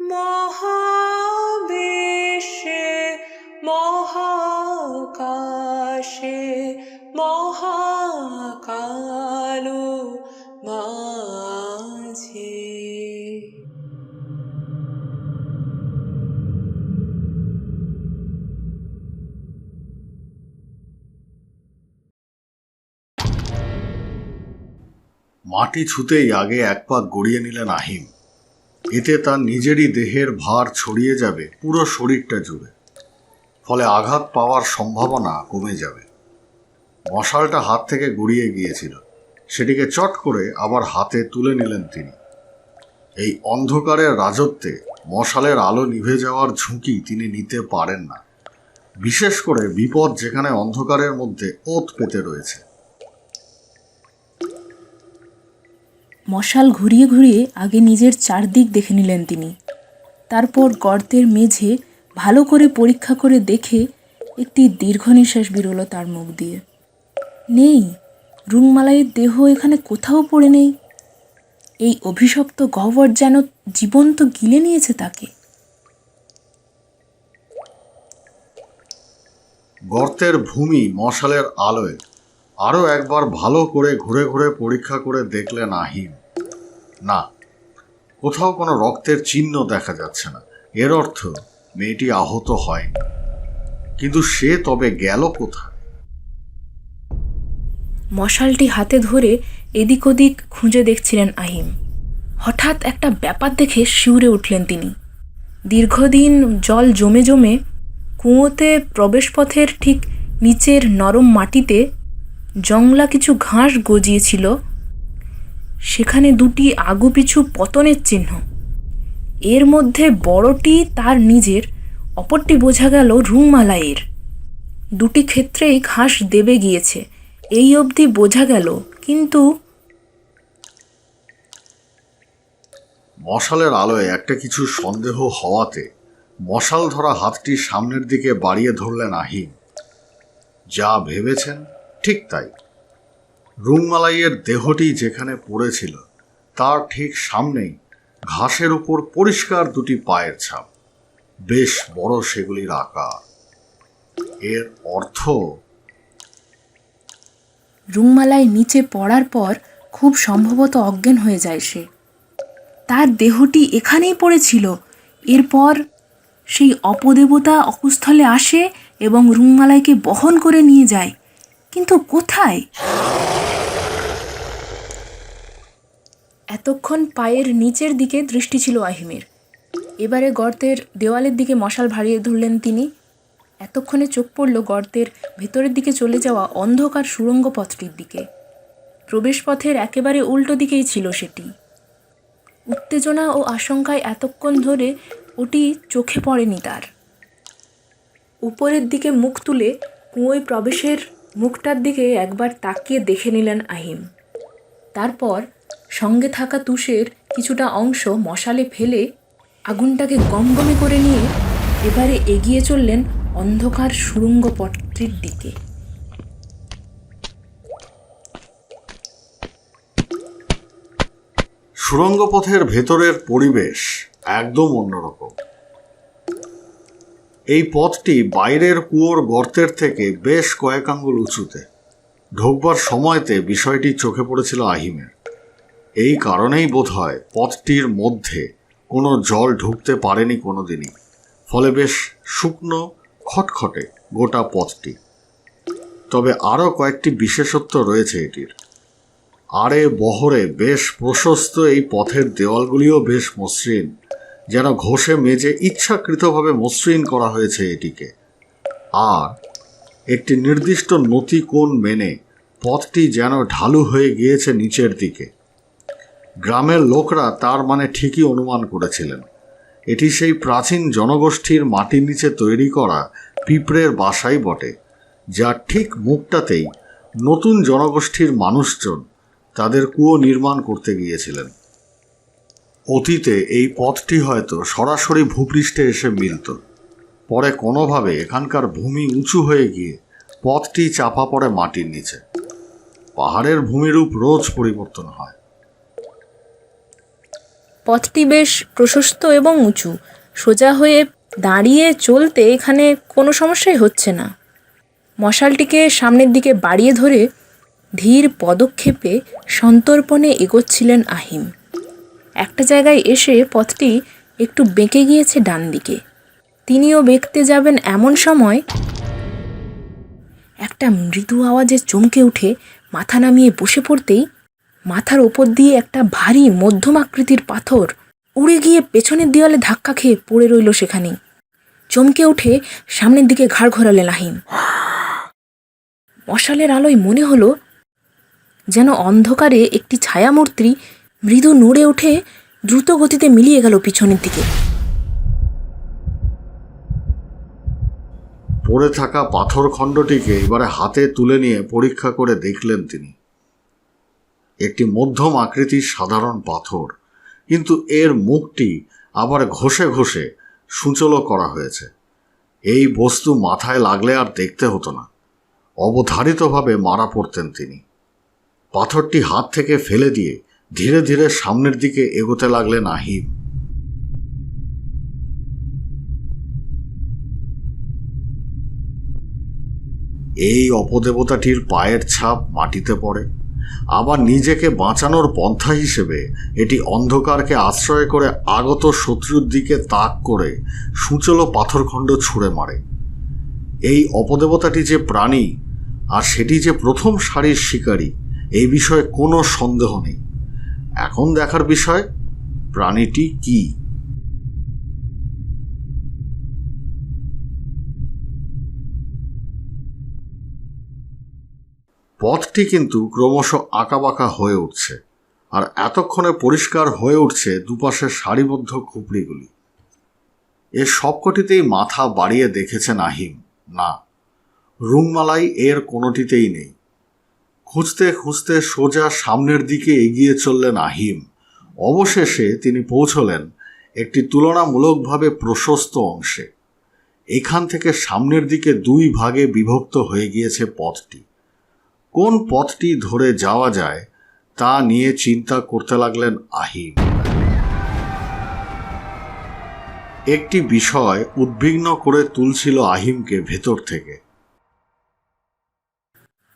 মহাবেশে মহাকাশে মহাকালো মাঝে। মাটি ছুতেই আগে এক পাক গড়িয়ে নিলেন আহিম। এতে তার নিজেরই দেহের ভার ছড়িয়ে যাবে, পুরো শরীরটা জুড়ে। ফলে আঘাত পাওয়ার সম্ভাবনা কমে যাবে। মশালটা হাত থেকে গড়িয়ে গিয়েছিল। সেটিকে চট করে আবার হাতে তুলে নিলেন তিনি। এই অন্ধকারের রাজত্বে মশালের আলো নিভে যাওয়ার ঝুঁকি তিনি নিতে পারেন না। বিশেষ করে বিপদ যেখানে অন্ধকারের মধ্যে ওত পেতে রয়েছে। মশাল ঘুরিয়ে ঘুরিয়ে আগে নিজের চারদিক দেখে নিলেন তিনি। তারপর গর্তের মেঝে ভালো করে পরীক্ষা করে দেখে একটি দীর্ঘ নিঃশ্বাস বেরোলো তার মুখ দিয়ে। নেই, রুংমালাইয়ের দেহ এখানে কোথাও পড়ে নেই। এই অভিশপ্ত গহ্বর যেন জীবন্ত গিলে নিয়েছে তাকে। গর্তের ভূমি মশালের আলোয়। আরও একবার ভালো করে ঘুরে ঘুরে পরীক্ষা করে দেখলেন আহিম না, কোথাও কোনো রক্তের চিহ্ন দেখা যাচ্ছে না। এর অর্থ, মেয়েটি আহত হয়নি। কিন্তু সে তবে গেল কোথায়? মশালটি হাতে ধরে এদিক ওদিক খুঁজে দেখছিলেন আহিম। হঠাৎ একটা ব্যাপার দেখে শিউরে উঠলেন তিনি। দীর্ঘদিন জল জমে জমে কুঁয়োতে প্রবেশপথের ঠিক নিচের নরম মাটিতে জংলা কিছু ঘাস গজিয়েছিল। সেখানে দুটি আগুপিছু পতনের চিহ্ন। এর মধ্যে বড়টি তার নিজের, অপরটি বোঝা গেল রুংমালাইয়ের। দুটি ক্ষেত্রেই ঘাস দেবে গিয়েছে। এই অবধি বোঝা গেল, কিন্তু মশালের আলোয় একটা কিছু সন্দেহ হওয়াতে মশাল ধরা হাতটি সামনের দিকে বাড়িয়ে ধরলেন আহিম। যা ভেবেছেন ঠিক তাই। রুংমালাইয়ের দেহটি যেখানে পড়েছিল, তার ঠিক সামনেই ঘাসের উপর পরিষ্কার দুটি পায়ের ছাপ। বেশ বড় সেগুলির আকার। এর অর্থ? রুংমালায় নিচে পড়ার পর খুব সম্ভবত অজ্ঞান হয়ে যায় সে। তার দেহটি এখানেই পড়েছিল। এরপর সেই অপদেবতা অকুস্থলে আসে এবং রুংমালাইকে বহন করে নিয়ে যায়। কিন্তু কোথায়? এতক্ষণ পায়ের নিচের দিকে দৃষ্টি ছিল আহিমের। এবারে গর্তের দেওয়ালের দিকে মশাল ভারিয়ে ধরলেন তিনি। এতক্ষণে চোখ পড়ল গর্তের ভেতরের দিকে চলে যাওয়া অন্ধকার সুড়ঙ্গ পথটির দিকে। প্রবেশপথের একেবারে উল্টো দিকেই ছিল সেটি। উত্তেজনা ও আশঙ্কায় এতক্ষণ ধরে ওটি চোখে পড়েনি তার। উপরের দিকে মুখ তুলে কুঁয়োয় প্রবেশের মুখটার দিকে একবার তাকিয়ে দেখে নিলেন আহিম। তারপর সঙ্গে থাকা তুষের কিছুটা অংশ মশালে ফেলে আগুনটাকে গমগমে করে নিয়ে এবারে এগিয়ে চললেন অন্ধকার সুড়ঙ্গ পথটির দিকে। সুড়ঙ্গ পথের ভেতরের পরিবেশ একদম অন্যরকম। এই পথটি বাইরের কুয়োর গর্তের থেকে বেশ কয়েক আঙ্গুল উঁচুতে। ঢোকবার সময়তে বিষয়টি চোখে পড়েছিল আহিমের। এই কারণেই বোধ হয় পথটির মধ্যে কোনো জল ঢুকতে পারেনি কোনোদিনই, ফলে বেশ শুকনো, খটখটে গোটা পথটি। তবে আরও কয়েকটি বিশেষত্ব রয়েছে এটির। আরে বহরে বেশ প্রশস্ত এই পথের দেওয়ালগুলিও বেশ মসৃণ। যেন ঘষে মেজে ইচ্ছাকৃতভাবে মসৃণ করা হয়েছে এটিকে। আর একটি নির্দিষ্ট নতি কোণ মেনে পথটি যেন ঢালু হয়ে গিয়েছে নিচের দিকে। গ্রামের লোকরা তার মানে ঠিকই অনুমান করেছিলেন। এটি সেই প্রাচীন জনগোষ্ঠীর মাটির নিচে তৈরি করা পিঁপড়ের বাসাই বটে যার ঠিক মুখটাতেই নতুন জনগোষ্ঠীর মানুষজন তাদের কুয়ো নির্মাণ করতে গিয়েছিলেন। অতীতে এই পথটি হয়তো সরাসরি ভূপৃষ্ঠে এসে মিলত। পরে কোনোভাবে এখানকার ভূমি উঁচু হয়ে গিয়ে পথটি চাপা পড়ে মাটির নিচে। পাহাড়ের ভূমিরূপ রোজ পরিবর্তন হয়। পথটি বেশ প্রশস্ত এবং উঁচু। সোজা হয়ে দাঁড়িয়ে চলতে এখানে কোনো সমস্যাই হচ্ছে না। মশালটিকে সামনের দিকে বাড়িয়ে ধরে ধীর পদক্ষেপে সন্তর্পণে এগোচ্ছিলেন আহিম। একটা জায়গায় এসে পথটি একটু বেঁকে গিয়েছে ডান দিকে। তিনিও বেঁকতে যাবেন এমন সময় একটা মৃদু আওয়াজে চমকে উঠে মাথা নামিয়ে বসে পড়তেই মাথার ওপর দিয়ে একটা ভারী মধ্যম আকৃতির পাথর উড়ে গিয়ে পেছনের দেওয়ালে ধাক্কা খেয়ে পড়ে রইল সেখানেই চমকে উঠে সামনের দিকে ঘাড় ঘোরালেন আহিম মশালের আলোয় মনে হলো যেন অন্ধকারে একটি ছায়ামূর্তি মৃদু নড়ে উঠে দ্রুত গতিতে মিলিয়ে গেল পিছনের দিকে। পড়ে থাকা পাথর খণ্ডটিকে এবারে হাতে তুলে নিয়ে পরীক্ষা করে দেখলেন তিনি। একটি মধ্যম আকৃতির সাধারণ পাথর, কিন্তু এর মুখটি আবার ঘষে ঘষে সূচলো করা হয়েছে। এই বস্তু মাথায় লাগলে আর দেখতে হতো না। অবধারিতভাবে মারা পড়তেন তিনি। পাথরটি হাত থেকে ফেলে দিয়ে ধীরে ধীরে সামনের দিকে এগোতে লাগলেন আহিম এই অপদেবতাটির পায়ের ছাপ মাটিতে পড়ে। আবার নিজেকে বাঁচানোর পন্থা হিসেবে এটি অন্ধকারকে আশ্রয় করে আগত শত্রুর দিকে তাক করে সূচলো পাথরখণ্ড ছুঁড়ে মারে। এই অপদেবতাটি যে প্রাণী, আর সেটি যে প্রথম সারির শিকারী, এই বিষয়ে কোনো সন্দেহ নেই। এখন দেখার বিষয়, প্রাণীটি কী? পথটি কিন্তু ক্রমশ আঁকাবাঁকা হয়ে উঠছে আর এতক্ষণে পরিষ্কার হয়ে উঠছে দুপাশের সারিবদ্ধ খুপড়িগুলি। এর সবকটিতেই মাথা বাড়িয়ে দেখেছেন আহিম না রুংমালাই এর কোনোটিতেই নেই। খুঁজতে খুঁজতে সোজা সামনের দিকে এগিয়ে চললেন আহিম। অবশেষে তিনি পৌঁছলেন একটি তুলনামূলকভাবে প্রশস্ত অংশে। এখান থেকে সামনের দিকে দুই ভাগে বিভক্ত হয়ে গিয়েছে পথটি। কোন পথটি ধরে যাওয়া যায় তা নিয়ে চিন্তা করতে লাগলেন আহিম। একটি বিষয় উদ্বিগ্ন করে তুলছিল আহিমকে ভেতর থেকে।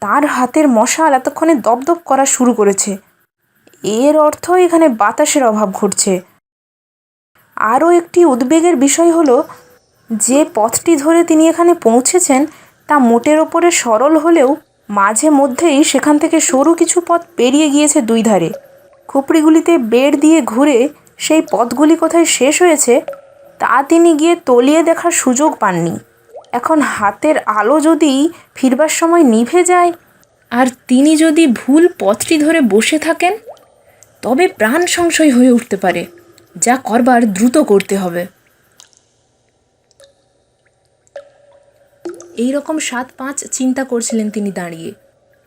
তার হাতের মশাল এতক্ষণে দপদপ করা শুরু করেছে। এর অর্থ এখানে বাতাসের অভাব ঘটছে। আরও একটি উদ্বেগের বিষয় হলো, যে পথটি ধরে তিনি এখানে পৌঁছেছেন, তা মোটের ওপরে সরল হলেও মাঝে মধ্যেই সেখান থেকে সরু কিছু পথ পেরিয়ে গিয়েছে দুই ধারে। খুপড়িগুলিতে বেড় দিয়ে ঘুরে সেই পথগুলি কোথায় শেষ হয়েছে, তা তিনি গিয়ে তলিয়ে দেখার সুযোগ পাননি। এখন হাতের আলো যদি ফিরবার সময় নিভে যায়, আর তিনি যদি ভুল পথটি ধরে বসে থাকেন, তবে প্রাণ সংশয় হয়ে উঠতে পারে, যা করবার দ্রুত করতে হবে। এই রকম সাত পাঁচ চিন্তা করছিলেন তিনি দাঁড়িয়ে।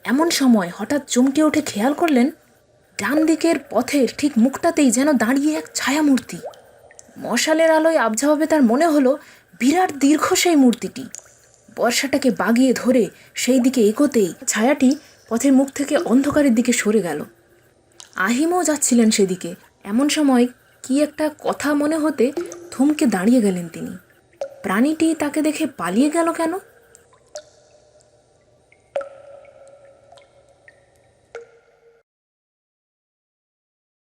এমন সময় হঠাৎ চমকে উঠে খেয়াল করলেন ডান দিকের পথের ঠিক মুখটাতেই যেন দাঁড়িয়ে এক ছায়ামূর্তি। মশালের আলোয় আবঝাভাবে তার মনে হলো বিরাট দীর্ঘ সেই মূর্তিটি। বর্ষাটাকে বাগিয়ে ধরে সেই দিকে এগোতেই ছায়াটি পথের মুখ থেকে অন্ধকারের দিকে সরে গেল। আহিমও যাচ্ছিলেন সেদিকে। এমন সময় কি একটা কথা মনে হতে থমকে দাঁড়িয়ে গেলেন তিনি। প্রাণীটি তাকে দেখে পালিয়ে গেল কেন?